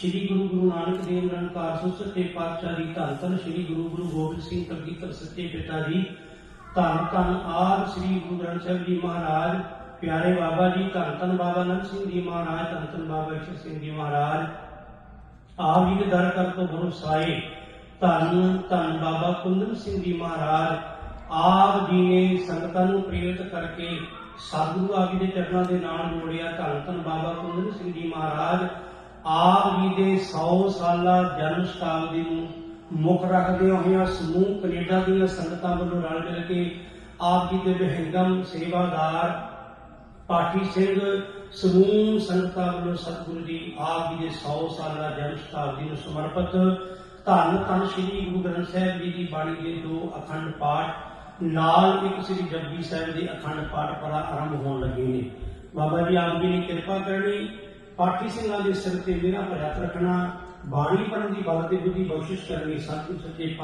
ਸ੍ਰੀ ਗੁਰੂ ਗੁਰੂ ਨਾਨਕ ਦੇਵ ਨਿਰੰਕਾਰ ਸੋ ਸੱਚੇ ਪਾਤਸ਼ਾਹ ਦੀ ਧੰਨ ਧੰਨ ਸ੍ਰੀ ਗੁਰੂ ਗੁਰੂ ਗੋਬਿੰਦ ਸਿੰਘ ਕਲਗੀਧਰ ਸੱਚੇ ਪਿਤਾ ਜੀ, ਧੰਨ ਧੰਨ ਆਪ ਸ੍ਰੀ ਗੁਰੂ ਗ੍ਰੰਥ ਸਾਹਿਬ ਜੀ ਮਹਾਰਾਜ, ਪਿਆਰੇ ਬਾਬਾ ਜੀ, ਧੰਨ ਧੰਨ ਬਾਬਾ ਨੰਦ ਸਿੰਘ ਜੀ ਮਹਾਰਾਜ, ਧੰਨ ਧੰਨ ਬਾਬਾ ਈਸ਼ਰ ਸਿੰਘ ਜੀ ਮਹਾਰਾਜ। ਆਪ ਜੀ ਦੇ ਦਰ ਕਰ ਤੋਂ ਬਰਸਾਏ ਧੰਨ ਧੰਨ ਬਾਬਾ ਕੁੰਦਨ ਸਿੰਘ ਜੀ ਮਹਾਰਾਜ। ਆਪ ਜੀ ਨੇ ਸੰਗਤਾਂ ਨੂੰ ਪ੍ਰੇਰਿਤ ਕਰਕੇ ਸਤਿਗੁਰੂ ਆਪ ਜੀ ਦੇ ਚਰਨਾਂ ਦੇ ਨਾਲ ਜੋੜਿਆ ਧੰਨ ਧੰਨ ਬਾਬਾ ਕੁੰਦਨ ਸਿੰਘ ਜੀ ਮਹਾਰਾਜ। ਆਪ ਜੀ ਦੇ 100 ਸਾਲਾ ਜਨਮ ਸ਼ਤਾਬਦੀ ਨੂੰ ਮੁੱਖ ਰੱਖਦੇ ਹੋਇਆਂ ਸਮੂਹ ਕੈਨੇਡਾ ਦੀਆਂ ਸੰਗਤਾਂ ਵੱਲੋਂ ਰਲ ਮਿਲ ਕੇ ਆਪ ਜੀ ਦੇ ਵਿਹੰਗਮ ਸੇਵਾਦਾਰ ਪਾਠੀ ਸਿੰਘ, ਸਮੂਹ ਸੰਗਤਾਂ ਵੱਲੋਂ ਸਤਿਗੁਰੂ ਜੀ ਆਪ ਜੀ ਦੇ 100 ਸਾਲਾ ਜਨਮ ਸ਼ਤਾਬਦੀ ਨੂੰ ਸਮਰਪਿਤ ਧੰਨ ਧੰਨ ਸ੍ਰੀ ਗੁਰੂ ਗ੍ਰੰਥ ਸਾਹਿਬ ਜੀ ਦੀ ਬਾਣੀ ਦੇ ਦੋ ਅਖੰਡ ਪਾਠ, ਨਾਲ ਇੱਕ ਸ੍ਰੀ ਜਪਜੀ ਸਾਹਿਬ ਦੇ ਅਖੰਡ ਪਾਠ ਪੜਾ ਆਰੰਭ ਹੋਣ ਲੱਗੇ ਨੇ। ਬਾਬਾ ਜੀ, ਆਪ ਜੀ ਨੇ ਕਿਰਪਾ ਕਰਨੀ ਪਾਠੀ ਸਿੰਘਾਂ ਦੇ ਸਿਰ ਤੇ ਮੇਰਾ ਭਰਿਆ ਰੱਖਣਾ, ਬਾਣੀ ਪੜ੍ਹਨ ਦੀ ਬਲ ਤੇ ਬੁੱਧੀ ਬਖਸ਼ਿਸ਼ ਕਰਨੀ ਸਤਿਗੁਰ ਸੱਚੇ